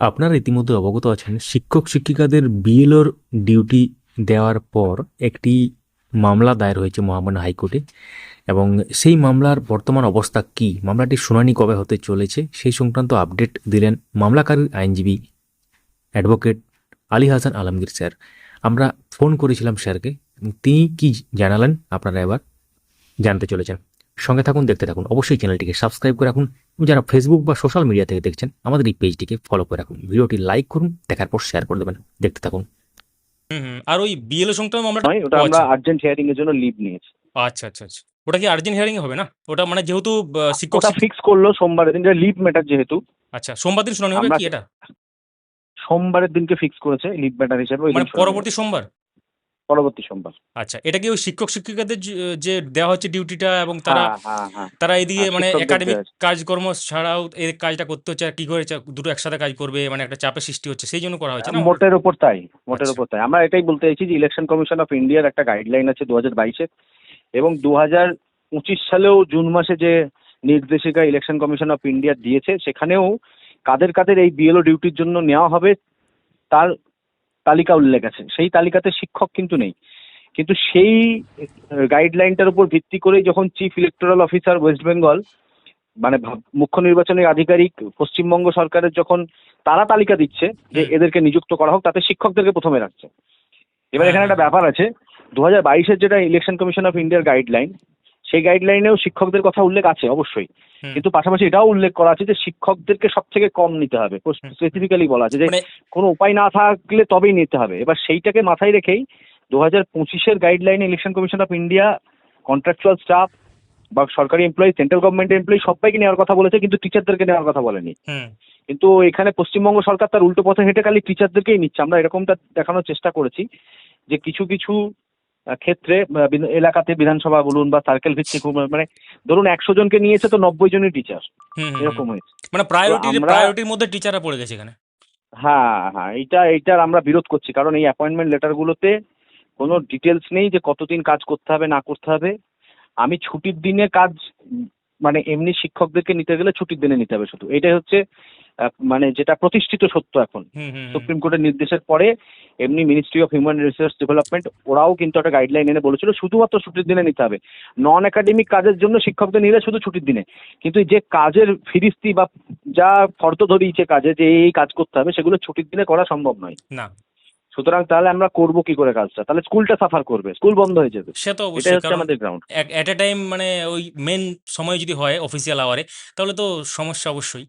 আপনারা ইতিমধ্যে অবগত আছেন, শিক্ষক শিক্ষিকাদের বিএলওর ডিউটি দেওয়ার পর একটি মামলা দায়ের হয়েছে মহামান্য হাইকোর্টে এবং সেই মামলার বর্তমান অবস্থা কি? মামলাটির শুনানি কবে হতে চলেছে? সেই সংক্রান্ত আপডেট দিলেন মামলাকারীর আইনজীবী অ্যাডভোকেট আলী হাসান আলমগীর স্যার। আমরা ফোন করেছিলাম স্যারকে, তিনি কি জানালেন আপনারা এবার জানতে চলেছেন। সঙ্গে থাকুন, দেখতে থাকুন। অবশ্যই চ্যানেলটিকে সাবস্ক্রাইব করে রাখুন। যারা ফেসবুক বা সোশ্যাল মিডিয়া থেকে দেখছেন আমাদের এই পেজটিকে ফলো করে রাখুন। ভিডিওটি লাইক করুন দেখার পর শেয়ার করে দেবেন। দেখতে থাকুন। হুম হুম। আর ওই বিএলও সংক্রান্ত মামলাটা ওটা আমরা আচ্ছা। আর্জেন্ট হিয়ারিং এর জন্য লিভ নিয়েছি। আচ্ছা আচ্ছা আচ্ছা। ওটা কি আর্জেন্ট হিয়ারিং হবে না? ওটা মানে যেহেতু শিক্ষক ওটা ফিক্স করল সোমবারের দিন লিভ ম্যাটার যেহেতু। আচ্ছা সোমবার দিন শুনানি হবে কি এটা? সোমবারের দিনকে ফিক্স করেছে লিভ ম্যাটার হিসেবে মানে পরবর্তী সোমবার। পরবর্তী সোমবার আচ্ছা এটা কি ওই শিক্ষক শিক্ষিকাদের যে- দেওয়া হচ্ছে ডিউটিটা এবং তারা হ্যাঁ হ্যাঁ। হ্যাঁ তারা এদিকে হ্যাঁ, মানে একাডেমিক কাজকর্ম ছাড়াও এই কাজটা করতে হচ্ছে আর কি করে দুটো একসাথে কাজ করবে মানে একটা চাপের সৃষ্টি হচ্ছে সেই জন্য করা হয়েছে মোটের ওপর তাই মোটের আচ্ছা। ওপর তাই। আমরা এটাই বলতে চাইছি যে ইলেকশন কমিশন অফ ইন্ডিয়ার একটা গাইডলাইন আছে দু হাজার বাইশে এবং দু হাজার পঁচিশ সালেও জুন মাসে যে নির্দেশিকা ইলেকশন কমিশন অফ ইন্ডিয়া দিয়েছে সেখানেও কাদের কাদের এই বিএলও ডিউটির জন্য নেওয়া হবে তার তালিকা উল্লেখ আছে। সেই তালিকাতে শিক্ষক কিন্তু নেই। কিন্তু সেই গাইডলাইনটার উপর ভিত্তি করেই যখন chief electoral officer West Bengal মানে মুখ্য নির্বাচনী আধিকারিক পশ্চিমবঙ্গ সরকারের যখন তারা তালিকা দিচ্ছে যে এদেরকে নিযুক্ত করা হোক তাতে শিক্ষকদেরকে প্রথমে রাখছে। এবার হ্যাঁ, এখানে একটা ব্যাপার আছে দু হাজার বাইশের যেটা ইলেকশন কমিশন অফ ইন্ডিয়ার গাইডলাইন সেই গাইডলাইনেও শিক্ষকদের কথা উল্লেখ আছে অবশ্যই। কিন্তু পাশাপাশি এটাও উল্লেখ করা আছে যে শিক্ষকদেরকে সব থেকে কম নিতে হবে স্পেসিফিক্যালি বলা আছে যে মানে কোনো উপায় না থাকলে তবেই নিতে হবে। এবার সেইটাকে মাথায় রেখেই দু হাজার পঁচিশের গাইডলাইনে election commission of India contractual staff বা সরকারি এমপ্লয়ি সেন্ট্রাল গভর্নমেন্ট এমপ্লয়ি সবাইকে নেওয়ার কথা বলেছে কিন্তু টিচারদেরকে নেওয়ার কথা বলেনি। কিন্তু এখানে পশ্চিমবঙ্গ সরকার তার উল্টো পথে হেঁটে খালি টিচারদেরকেই নিচ্ছে। আমরা এরকমটা দেখানোর চেষ্টা করেছি যে কিছু কিছু ক্ষেত্রে এলাকাতে বিধানসভা বলুন বা সার্কেল ভিত্তিক মানে ধরুন একশো জনকে নিয়েছে তো নব্বই জনই টিচার এরকম হয়েছে। মানে প্রায়োরিটির প্রায়োরিটির মধ্যে টিচাররা পড়ে গেছে এখানে। হ্যাঁ হ্যাঁ এটা এইটার আমরা বিরোধ করছি। কারণ এই অ্যাপয়েন্টমেন্ট লেটারগুলোতে কোনো ডিটেলস নেই যে কতদিন কাজ করতে হবে না করতে হবে। আমি ছুটির দিনে কাজ মানে এমনি শিক্ষকদেরকে নিতে গেলে ছুটির দিনে নিতে হবে শুধু। এটাই হচ্ছে মানে যেটা প্রতিষ্ঠিত সত্য এখন। সুপ্রিম কোর্টের নির্দেশের পরে এমনি ministry of human resource development ওরাও কিন্তু একটা গাইডলাইন এনে বলেছিল শুধুমাত্র ছুটির দিনে নিতে হবে। নন একাডেমিক কাজের জন্য শিক্ষকদের নিলে শুধু ছুটির দিনে। কিন্তু যে কাজের ফিরিস্তি বা যা ফর্দ ধরিয়েছে কাজে যে এই কাজ করতে হবে সেগুলো ছুটির দিনে করা সম্ভব নয়। না। সুতরাং তাহলে আমরা করব কি করে কাজটা? তাহলে স্কুলটা সাফার করবে স্কুল বন্ধ হয়ে যাবে। সে তো অবশ্যই হচ্ছে আমাদের গ্রাউন্ড অ্যাট এ টাইম মানে ওই মেন সময় যদি হয় অফিসিয়াল আওয়ারে তাহলে তো সমস্যা অবশ্যই।